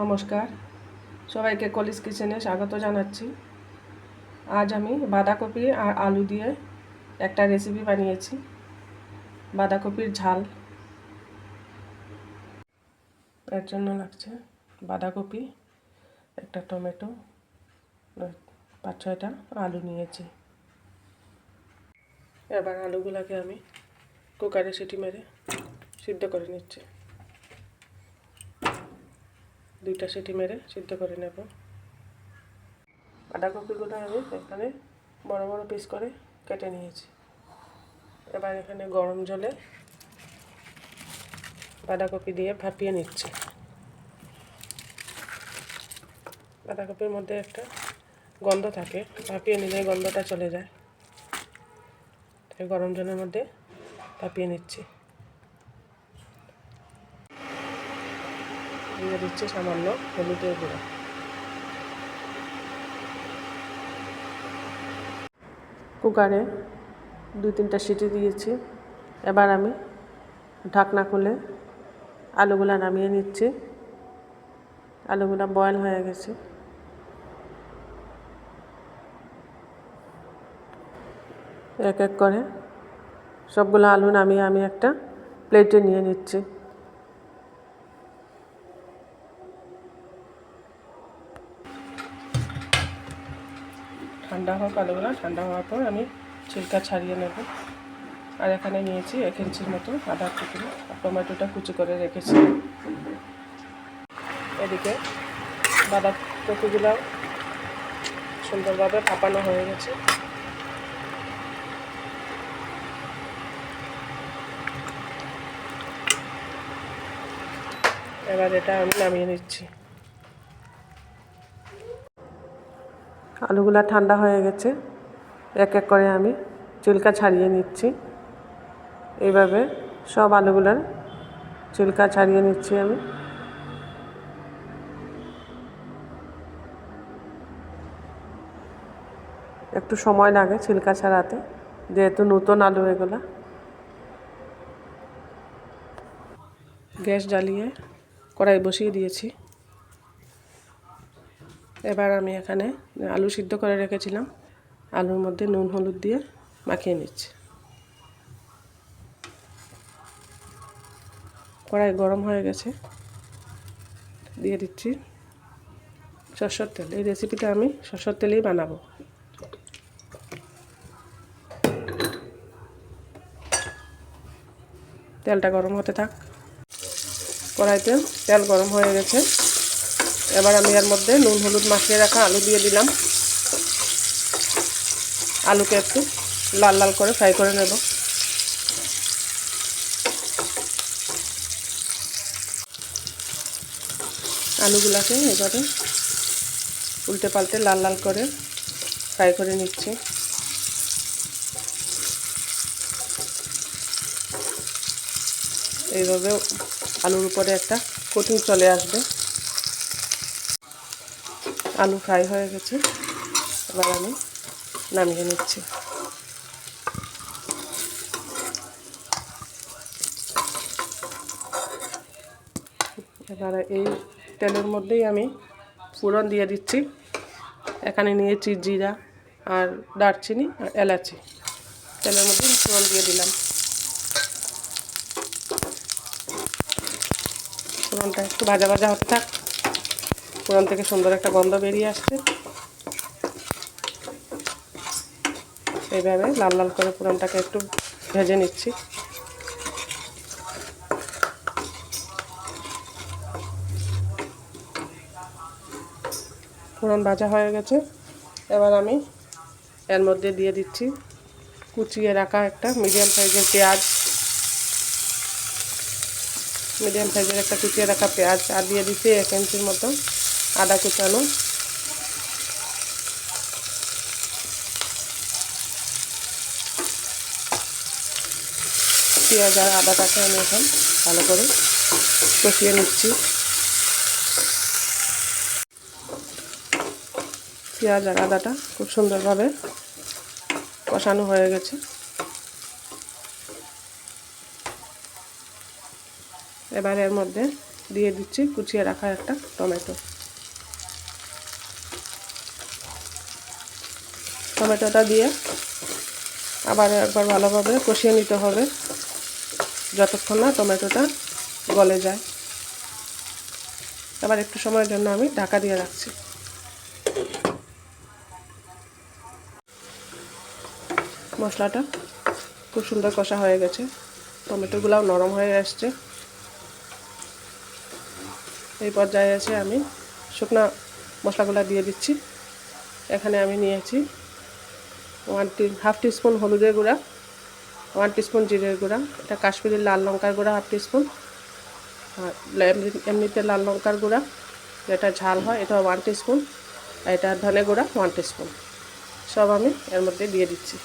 নমস্কার। সবাইকে কলিস কিচেনে স্বাগত জানাচ্ছি। আজ আমি বাঁধাকপি আর আলু দিয়ে একটা রেসিপি বানিয়েছি। বাঁধাকপির ঝাল। এর জন্য লাগছে বাঁধাকপি, একটা টমেটো, পাঁচ ছয়টা আলু নিয়েছি। এবার আলুগুলোকে আমি কুকারে সিটি মেরে সিদ্ধ করে নিচ্ছি। দুইটা সিটি মেরে সিদ্ধ করে নেব। বাঁধাকপিগুলো আমি এখানে বড় বড় পিস করে কেটে নিয়েছি। এবার এখানে গরম জলে বাঁধাকপি দিয়ে ভাপিয়ে নিচ্ছি। বাঁধাকপির মধ্যে একটা গন্ধ থাকে, ভাপিয়ে নিলে গন্ধটা চলে যায়। তাই গরম জলের মধ্যে ভাপিয়ে নিচ্ছি। দিয়ে দিচ্ছি সামান্য হলুদের গুঁড়ো। কুকারে দুই তিনটা সিটি দিয়েছি। এবার আমি ঢাকনা খুলে আলুগুলা নামিয়ে নিচ্ছি। আলুগুলা বয়েল হয়ে গেছে। এক এক করে সবগুলো আলু নামিয়ে আমি একটা প্লেটে নিয়ে নিচ্ছি। ঠান্ডা হোক আলুগুলো ঠান্ডা হওয়ার পর আমি ছিলকা ছাড়িয়ে নেব। আর এখানে নিয়েছি এক ইঞ্চির মতো আদা টুকরো আর টমেটোটা কুচি করে রেখেছি। এদিকে বাঁধাকপিগুলো সুন্দরভাবে ফাঁপানো হয়ে গেছে। এবার এটা আমি নামিয়ে নিচ্ছি। আলুগুলা ঠান্ডা হয়ে গেছে। এক এক করে আমি চিলকা ছাড়িয়ে নিচ্ছি। এইভাবে সব আলুগুলার চিলকা ছাড়িয়ে নিচ্ছি আমি। একটু সময় লাগে ছিলকা ছাড়াতে, যেহেতু নতুন আলু এগুলা। গ্যাস জ্বালিয়ে কড়াই বসিয়ে দিয়েছি। এবার আমি এখানে আলু সিদ্ধ করে রেখেছিলাম। আলুর মধ্যে নুন, হলুদ দিয়ে মাখিয়ে নিচ্ছি। কড়াই গরম হয়ে গেছে। দিয়ে দিচ্ছি সরষের তেল। এই রেসিপিটা আমি সরষের তেলেই বানাবো। তেলটা গরম হতে থাক। কড়াইতে তেল গরম হয়ে গেছে। এবার আমি এর মধ্যে নুন হলুদ মাখিয়ে রাখা আলু দিয়ে দিলাম। আলুকে একটু লাল লাল করে ফ্রাই করে নেব। আলুগুলাকে এবারে উল্টে পাল্টে লাল লাল করে ফ্রাই করে নিচ্ছি। এইভাবে আলুর উপরে একটা কোটিং চলে আসবে। আলু ফ্রাই হয়ে গেছে। এবার আমি নামিয়ে নিচ্ছি। এবারে এই তেলের মধ্যেই আমি ফোড়ন দিয়ে দিচ্ছি। এখানে নিয়েছি জিরা আর দারচিনি আর এলাচি। তেলের মধ্যে ফোড়ন দিয়ে দিলাম। ফোড়নটা একটু ভাজা ভাজা হতে থাক। ফোড়ন থেকে সুন্দর একটা গন্ধ বেরিয়ে আসছে। এইভাবে লাল লাল করে ফোড়নটাকে একটু ভেজে নিচ্ছি। ফোড়ন ভাজা হয়ে গেছে। এবার আমি এর মধ্যে দিয়ে দিচ্ছি কুচিয়ে রাখা একটা মিডিয়াম সাইজের পেঁয়াজ। মিডিয়াম সাইজের একটা কুচিয়ে রাখা পেঁয়াজ। আর দিয়ে দিচ্ছি এক ইঞ্চির মতো আদা কুচানো। পেঁয়াজ আর আদাটাকে আমি এখন ভালো করে কষিয়ে নিচ্ছি। পেঁয়াজ আর আদাটা খুব সুন্দরভাবে কষানো হয়ে গেছে। এবার এর মধ্যে দিয়ে দিচ্ছি কুচিয়ে রাখা একটা টমেটো। টমেটোটা দিয়ে আবার একবার ভালোভাবে কষিয়ে নিতে হবে যতক্ষণ না টমেটোটা গলে যায়। আবার একটু সময়ের জন্য আমি ঢাকা দিয়ে রাখছি। মশলাটা খুব সুন্দর কষা হয়ে গেছে। টমেটোগুলাও নরম হয়ে আসছে। এই পর্যায়ে এসে আমি শুকনো মশলাগুলো দিয়ে দিচ্ছি। এখানে আমি নিয়েছি ওয়ান টি, হাফ টিস্পুন হলুদের গুঁড়া, ওয়ান টিস্পুন জিরের গুঁড়া, এটা কাশ্মীরি লাল লঙ্কার গুঁড়া হাফ টিস্পুন এমনিতে লাল লঙ্কার গুঁড়া, যেটা ঝাল হয়, এটা ওয়ান টিস্পুন, আর এটা ধনে গুঁড়া ওয়ান টিস্পুন। সব আমি এর মধ্যে দিয়ে দিচ্ছি।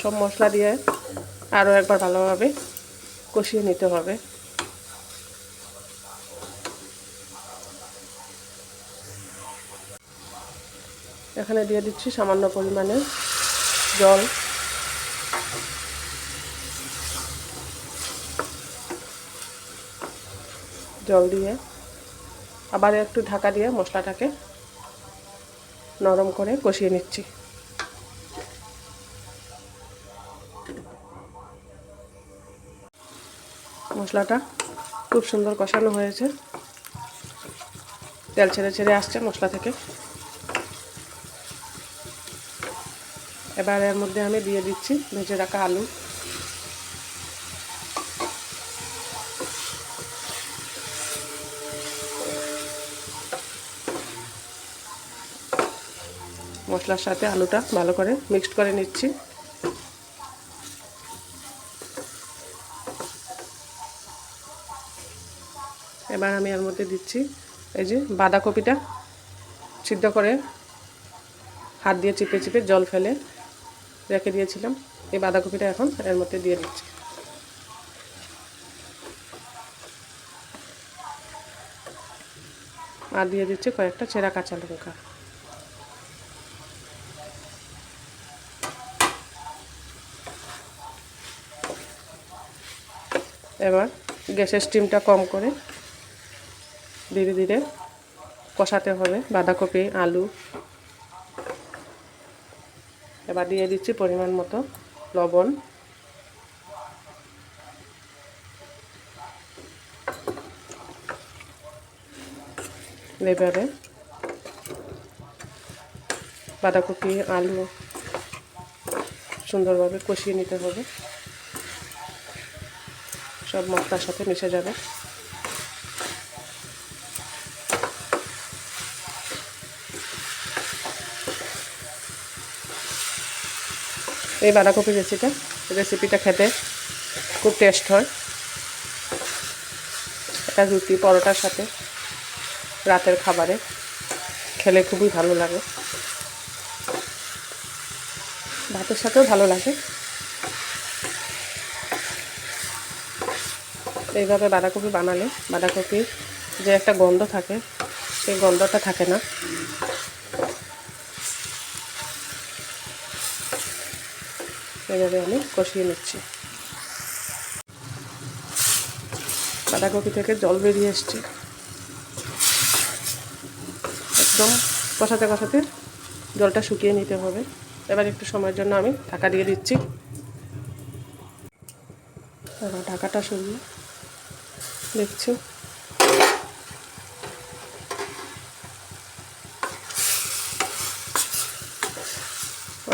সব মশলা দিয়ে আরও একবার ভালোভাবে কষিয়ে নিতে হবে। এখানে দিয়ে দিচ্ছি সামান্য পরিমাণে জল। জল দিয়ে আবার একটু ঢাকা দিয়ে মশলাটাকে নরম করে কষিয়ে নিচ্ছি। মশলাটা খুব সুন্দর কষানো হয়েছে। তেল ছেড়ে ছেড়ে আসছে মশলা থেকে। এবার এর মধ্যে আমি দিয়ে দিচ্ছি ভেজে রাখা আলু। মশলার সাথে আলুটা ভালো করে মিক্সড করে নিচ্ছি। এবার আমি এর মধ্যে দিচ্ছি এই যে বাঁধাকপিটা, সিদ্ধ করে হাত দিয়ে চিপে চিপে জল ফেলে রেখে দিয়েছিলাম। এই বাঁধাকপিটা এখন এর মধ্যে দিয়ে দিচ্ছি। আর দিয়ে দিচ্ছি কয়েকটা চেরা কাঁচা লঙ্কা। এবার গ্যাসের স্টিমটা কম করে ধীরে ধীরে কষাতে হবে বাঁধাকপি, আলু এবার দিয়ে দিচ্ছি পরিমাণ মতো লবণ। এবারে বাঁধাকপি, আলু সুন্দরভাবে কষিয়ে নিতে হবে। সব মশলার সাথে মিশে যাবে। এই বাঁধাকপি রেসিপিটা রেসিপিটা খেতে খুব টেস্ট হয়। এটা রুটি পরোটার সাথে রাতের খাবারে খেলে খুবই ভালো লাগে। ভাতের সাথেও ভালো লাগে। এইভাবে বাঁধাকপি বানালে বাঁধাকপি যে একটা গন্ধ থাকে, সেই গন্ধটা থাকে না। এইভাবে আমি কষিয়ে নিচ্ছি। বাঁধাকপি থেকে জল বেরিয়ে এসছে। একদম কষাতে কষাতে জলটা শুকিয়ে নিতে হবে। এবার একটু সময়ের জন্য আমি ঢাকা দিয়ে দিচ্ছি। ঢাকাটা সরিয়ে দেখছি?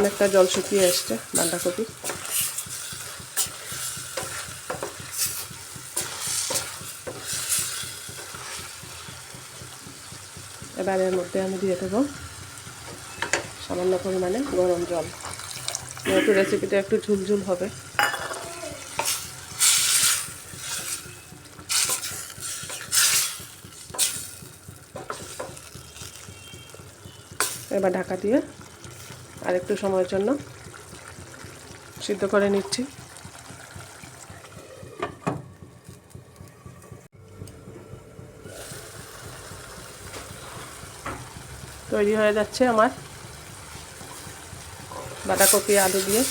অনেকটা জল শুকিয়ে এসছে বাঁধাকপি। এবার এর মধ্যে আমি দিয়ে দেবো সামান্য পরিমাণে গরম জল। যেহেতু রেসিপিটা একটু ঝুলঝুল হবে। এবার ঢাকা দিয়ে আর একটু সময়ের জন্য সিদ্ধ করে নিচ্ছি। তৈরি হয়ে যাচ্ছে আমার বাঁধাকপি, আলু দিয়ে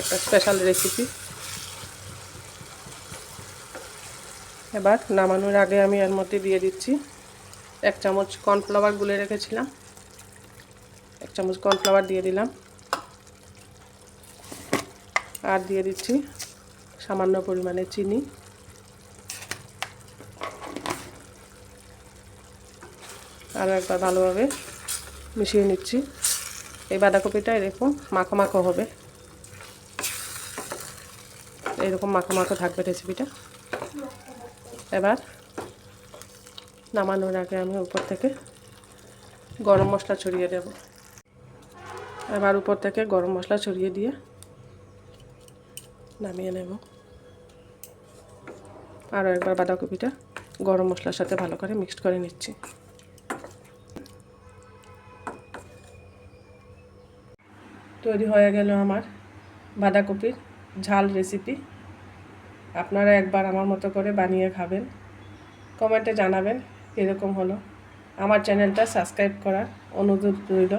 একটা স্পেশাল রেসিপি এবার নামানোর আগে আমি এর মধ্যে দিয়ে দিচ্ছি এক চামচ কর্নফ্লাওয়ার গুলে রেখেছিলাম। এক চামচ কর্নফ্লাওয়ার দিয়ে দিলাম। আর দিয়ে দিচ্ছি সামান্য পরিমাণে চিনি। আরও একবার ভালোভাবে মিশিয়ে নিচ্ছি। এই বাঁধাকপিটা এরকম মাখো মাখো হবে। এরকম মাখো মাখো থাকবে রেসিপিটা এবার নামানোর আগে আমি উপর থেকে গরম মশলা ছড়িয়ে দেব। এবার উপর থেকে গরম মশলা ছড়িয়ে দিয়ে নামিয়ে নেব। আরও একবার বাঁধাকপিটা গরম মশলার সাথে ভালো করে মিক্সড করে নিচ্ছি। তৈরি হয়ে গেল আমার বাঁধাকপির ঝাল রেসিপি আপনারা একবার আমার মতো করে বানিয়ে খাবেন। কমেন্টে জানাবেন কীরকম হলো। আমার চ্যানেলটা সাবস্ক্রাইব করার অনুরোধ রইল।